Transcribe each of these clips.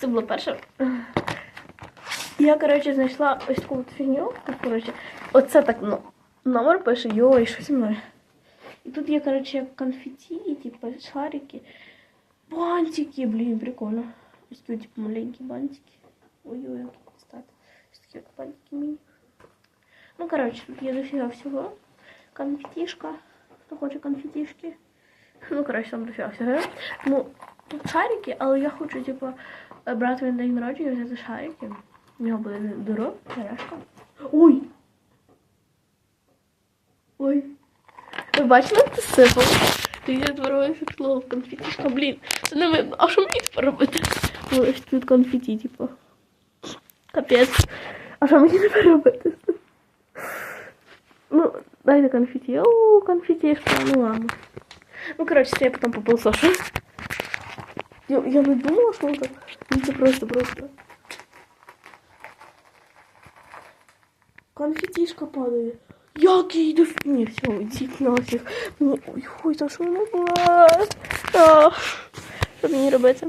Це було перше. Я, коротше, знайшла ось таку от фігню. Тут, коротше, оце так ну, номер пише, йой, що зі мною. І тут є, коротше, як конфеті, типу, шарики. Бантики, блін, прикольно. Ось такі, типу, маленькі бантики. Ой-ой, які стати. Ось такі от бантики міні. Ну, коротше, тут є дофіга всього. Конфетішка. Хто хоче конфетішки. Ну, коротше, там дофіга всього. Ну, тут шарики, але я хочу, типу, брати на день народження взяти шарики. У нього буде дуро, сережка. Ой! Ой! Ви бачили, як це сипало? Ти я дворовий фітло, конфетішка, блін. Це не видно. А що мені тепер робити? Ну, ось тут конфеті, типу. Капець. А що мені тепер робити? Ну, дайте конфеті. О, конфетішка, ну ладно. Ну, коротше, це я потім попилсошу. Я, я не думала, що так. Ну, це просто, просто. Конфетішка падає. Як їй до Ні, все, йдіть нафіг. Мені... Ой, ой, та що вона була? А, Що мені робити?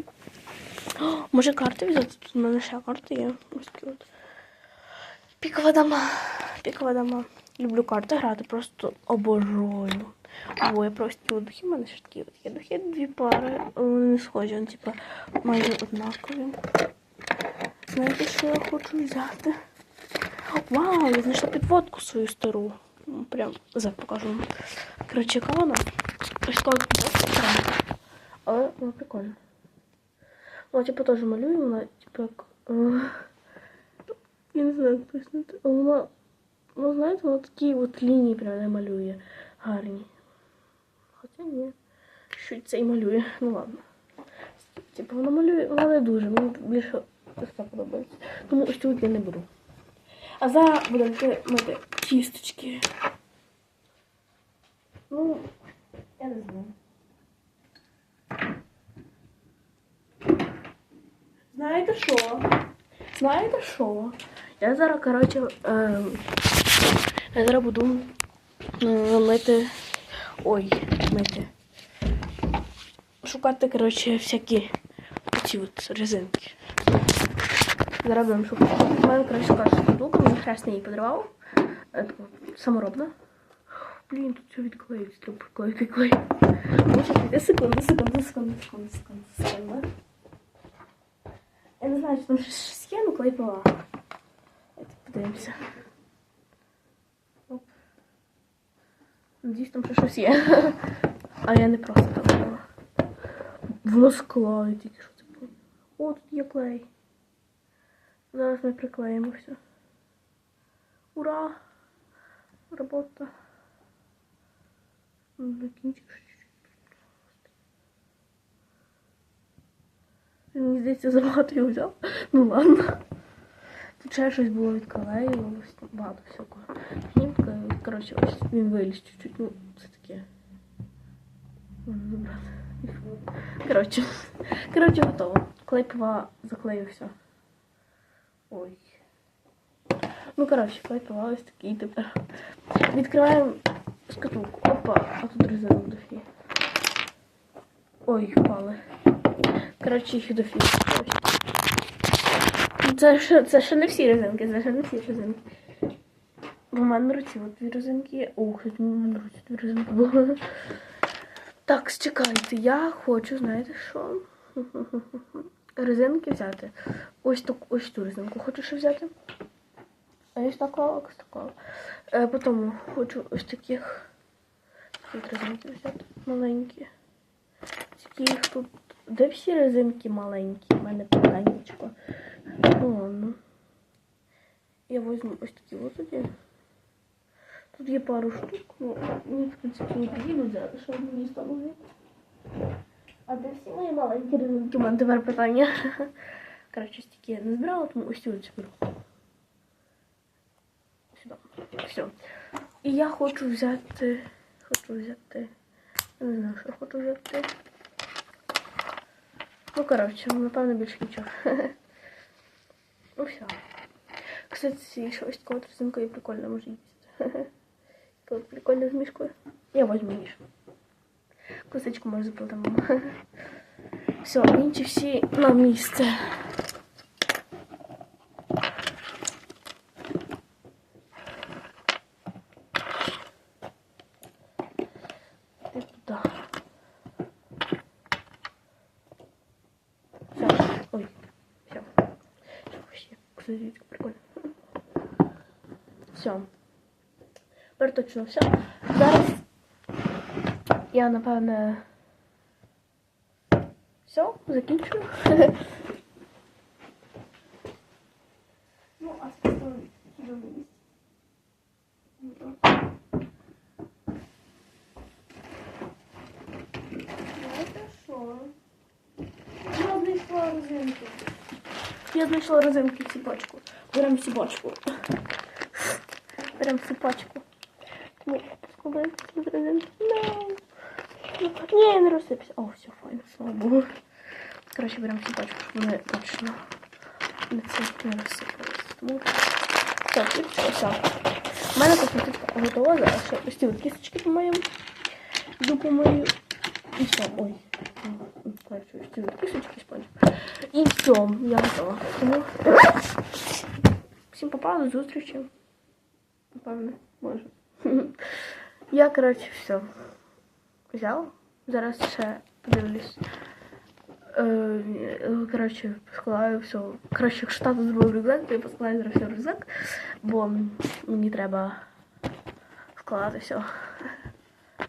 О, може карти взяти? Тут у мене ще карти є. Ось такі от. Пікова дама. Пікова дама. Люблю карти грати, просто обожаю. Ой, я просто духи, в мене ще такі от є духи, дві пари. але Вони не схожі, вони типа майже однакові. Знаєте, що я хочу взяти? Вау, я знайшла підводку свою стару. Ну, Прям зараз покажу вам. Коротше, яка вона? Ось така от підводка. прям. Але вона прикольна. Вона типу теж малює, вона типу як. е, Я не знаю, як пояснити. Але вона, ну знаєте, вона такі от лінії прям не малює. Гарні. Хоча ні. Що це і малює. Ну ладно. Типу вона малює, вона не дуже. Мені більше так подобається. Тому ось тут я не беру. А зараз будемо мити кісточки. Ну, я не знаю. Знаєте що? Знаєте що? Я зараз, коротше, ем, я зараз буду е, мити. Ой, мити. Шукати, коротше, всякі оці от резинки. Зараз будемо шукати. У мене, коротше, перша штука, мені хресний її подарував. Е, Саморобна. Блін, тут все відклеїться, треба приклеїти клей. Секунду, секунду, секунду, секунду, секунду, секунду. Я не знаю, чи там щось є, ну клей. Давайте подивимося. Надіюсь, там ще щось є. А я не просто так. Воно склали тільки що це було. О, тут є клей. Зараз ми приклеїмо все. Ура! Робота. На кінчик ще чуть-чуть. Мені здається, забагато його взяв. Ну ладно. Ще щось було від клею, багато всякого. Гнімка, коротше, ось він виліз чуть-чуть. Ну, це таке. Можна забрати. Коротше. Коротше, готово. Клей пива заклею все. Ой. Ну, коротше, клей ось такий тепер. Відкриваємо шкатулку. Опа, а тут резинок дофі. Ой, впали. Коротше, їх дофі. Ось. Це ще, це ще не всі резинки, це ще не всі резинки. В мене руці от дві резинки є. Ух, в мене руці дві резинки були. Так, чекайте, я хочу, знаєте що? Резинки взяти. Ось таку, ось ту резинку хочу ще взяти. Ось такого, ось такого. Е, потім хочу ось таких. Тут резинки взяти. Маленькі. Таких тут. Де всі резинки маленькі? У мене питаннячко. Ну ладно. Я возьму ось такі ось тоді. Тут є пару штук. Ну, мені, в принципі, не підійдуть взяти, що мені стануть. А де всі мої маленькі резинки? У мене тепер питання. Я не збирала, тому ось цю зберу. Сюди. Все. І я хочу взяти. Хочу взяти. Я не знаю, що хочу взяти. Ну, коротше, напевно, більше нічого. Ну все. Кстати, еще есть от резинка и прикольно может есть. Прикольна з мішкою. Я возьму ніж. Косичку може заплатимо. Все, інші всі на місце. Кстати, прикольно. Все. Тепер точно все. Зараз я, напевне. Все, закінчую. Ну, а спустимо до місць. Знаєте що? Я знайшла розинки. Я знайшла розинки в ціпочку. Беремо ціпочку. Беремо. Тому складаємо ці розинки. Ні, я не розсипся. О, все, файно, слава Богу. Коротше, беремо ціпочку, щоб вони точно не це не розсипалися. Тому все, все. У мене кісточка готова, зараз ще ось ці кісточки помиємо. Йду помию. І все, ой. Ось ці кісточки спалю. І все, я готова. Тому всім попало, до зустрічі. Напевне, може. Я, коротше, все. Взяла. Зараз ще подивлюсь. Е, коротше, складаю все. Коротше, якщо тато зробив рюкзак, то я поскладаю зараз все в рюкзак, бо мені треба складати все.